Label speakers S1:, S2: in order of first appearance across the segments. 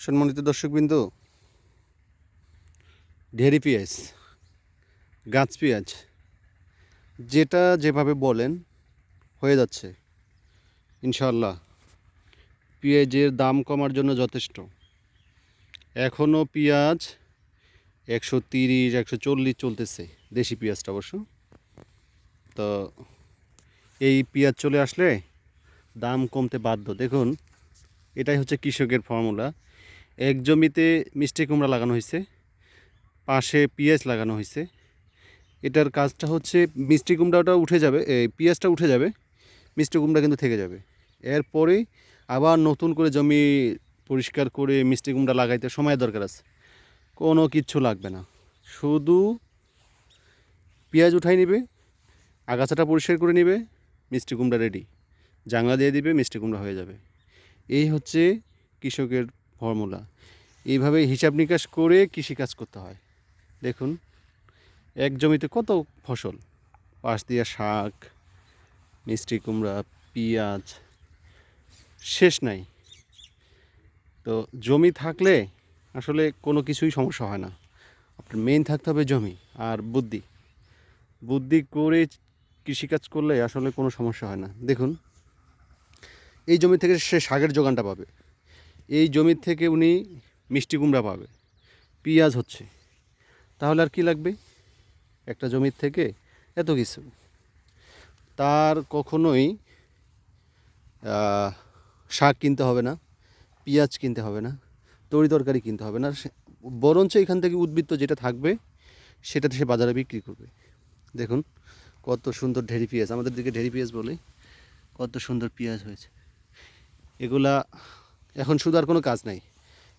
S1: সম্মানিত দর্শকবিন্দু, ঢেরি পেঁয়াজ গাছ পেঁয়াজ, যেটা যেভাবে বলেন হয়ে যাচ্ছে ইনশাল্লাহ পেঁয়াজের দাম কমার জন্য যথেষ্ট। এখনও পেঁয়াজ একশো তিরিশ, একশো চল্লিশ চলতেছে, দেশি পেঁয়াজটা অবশ্য। তো এই পেঁয়াজ চলে আসলে দাম কমতে বাধ্য। দেখুন, এটাই হচ্ছে কৃষকের ফর্মুলা। এক জমিতে মিষ্টি কুমড়া লাগানো হয়েছে, পাশে পেঁয়াজ লাগানো হয়েছে। এটার কাজটা হচ্ছে মিষ্টি কুমড়াটা উঠে যাবে, এই পেঁয়াজটা উঠে যাবে, মিষ্টি কুমড়া কিন্তু থেকে যাবে। এরপরে আবার নতুন করে জমি পরিষ্কার করে মিষ্টি কুমড়া লাগাইতে সময় দরকার আছে। কোনো কিচ্ছু লাগবে না। শুধু পেঁয়াজ উঠাই নেবে, আগাছাটা পরিষ্কার করে নেবে, মিষ্টি কুমড়া রেডি। জাংলা দিয়ে দিবে, মিষ্টি কুমড়া হয়ে যাবে। এই হচ্ছে কৃষকের ফর্মুলা। এইভাবে হিসাব নিকাশ করে কৃষিকাজ করতে হয়। দেখুন, এক জমিতে কত ফসল? পাশ দিয়া শাক, মিষ্টি কুমড়া, পেঁয়াজ, শেষ নাই। তো জমি থাকলে আসলে কোনো কিছুই সমস্যা হয় না। আপনার মেইন থাকতে হবে জমি আর বুদ্ধি। বুদ্ধি করে কৃষিকাজ করলে আসলে কোনো সমস্যা হয় না। দেখুন, এই জমি থেকে সে শাকের যোগানটা পাবে। এই জমির থেকে উনি মিষ্টি কুমড়া পাবে। পেঁয়াজ হচ্ছে। তাহলে আর কি লাগবে? একটা জমির থেকে এত কিছু। তার কখনোই শাক কিনতে হবে না, পেঁয়াজ কিনতে হবে না, তরি তরকারি কিনতে হবে না। বরঞ্চ এখান থেকে উদ্বৃত্ত যেটা থাকবে, সেটাতে সে বাজারে বিক্রি করবে। দেখুন, কত সুন্দর ঢেরি পেঁয়াজ। আমাদের দিকে ঢেরি পেঁয়াজ বলে কত সুন্দর পেঁয়াজ হয়েছে। এগুলা এখন শুধু আর কোনো কাজ নাই।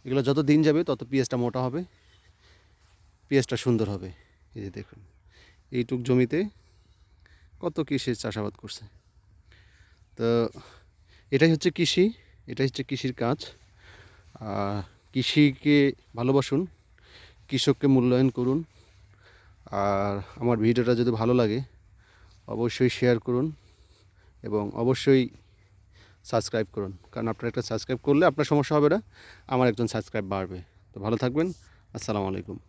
S1: এগুলো যত দিন যাবে, তত পেঁয়াজটা মোটা হবে। পেঁয়াজটা সুন্দর হবে। এই যে দেখুন, এইটুক জমিতে কত কৃষির চাষাবাদ করছে। তো এটাই হচ্ছে কৃষি, এটাই হচ্ছে কৃষির কাজ। কৃষিকে ভালোবাসুন, কৃষককে মূল্যায়ন করুন। আর আমার ভিডিওটা যদি ভালো লাগে, অবশ্যই শেয়ার করুন এবং অবশ্যই সাবস্ক্রাইব করুন। কারণ আপনার একটা সাবস্ক্রাইব করলে আপনার সমস্যা হবে না, আমার একজন সাবস্ক্রাইব বাড়বে। তো ভালো থাকবেন। আসসালামু আলাইকুম।